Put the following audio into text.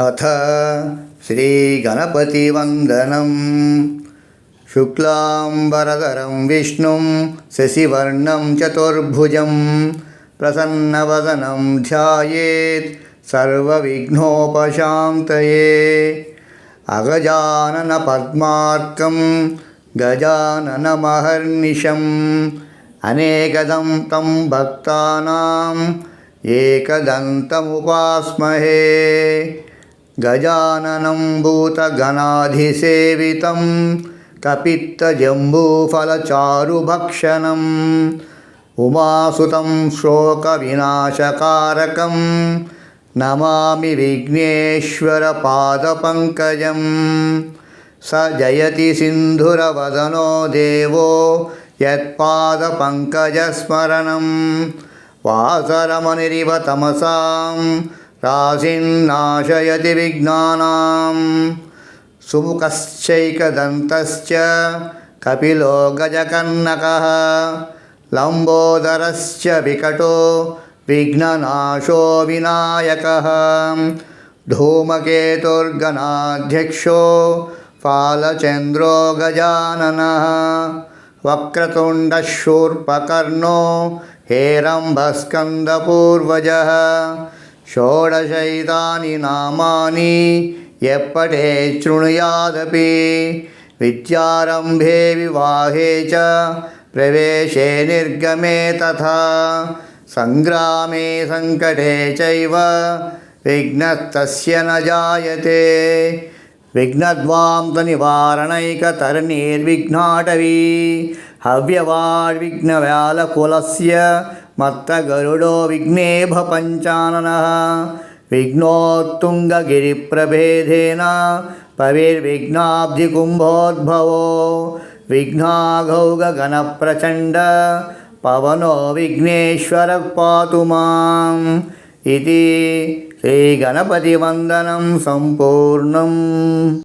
अथ श्रीगणपतिवन्दनं शुक्लाम्बरधरं विष्णुं शशिवर्णं चतुर्भुजं प्रसन्नवदनं ध्यायेत् सर्वविघ्नोपशान्तये अगजाननपद्मार्कं गजाननमहर्निशम् अनेकदं तं भक्तानाम् एकदन्तमुपास्महे గజాననం భూతగణాధిసేవితం కపిత్తజంబూఫలచారుభక్షణం ఉమాసుతం శోకవినాశకారకం నమామి విఘ్నేశ్వరపాదపంకజం స జయతి సింధురవదనో దేవో యత్పాదపంకజస్మరణం వాసరమనిరివ తమసాం राशिन्नाशयति विघ्नानां सुमुखश्चैकदन्तश्च कपिलो गजकर्णकः। लम्बोदरश्च विकटो विघ्ननाशो विनायकः। धूमकेतुर्गणाध्यक्षो फालचन्द्रो गजाननः। वक्रतुण्डशूर्पकर्णो షోడశైతాని నామాని ఎప్పటే శృణుయాదపి. విద్యారంభే వివాహే చ ప్రవేశే నిర్గమే తథా. సంగ్రామే సంకటే చైవ విఘ్నస్తస్య న జాయతే. విఘ్నద్వాంతనివారణైకతరణీర్విఘ్నాటవీ హవ్యవాడ్విఘ్నవ్యాలకులస్య మత్తగరుడో విఘ్నేభ పంచానన విఘ్నోత్తుంగగిరిప్రభేదేన పవిర్విఘ్నాబ్ధికుంభోద్భవో విఘ్నాఘౌగగణప్రచండ పవనో విఘ్నేశ్వర పాతు మాం ఇది శ్రీగణపతి వందనం సంపూర్ణం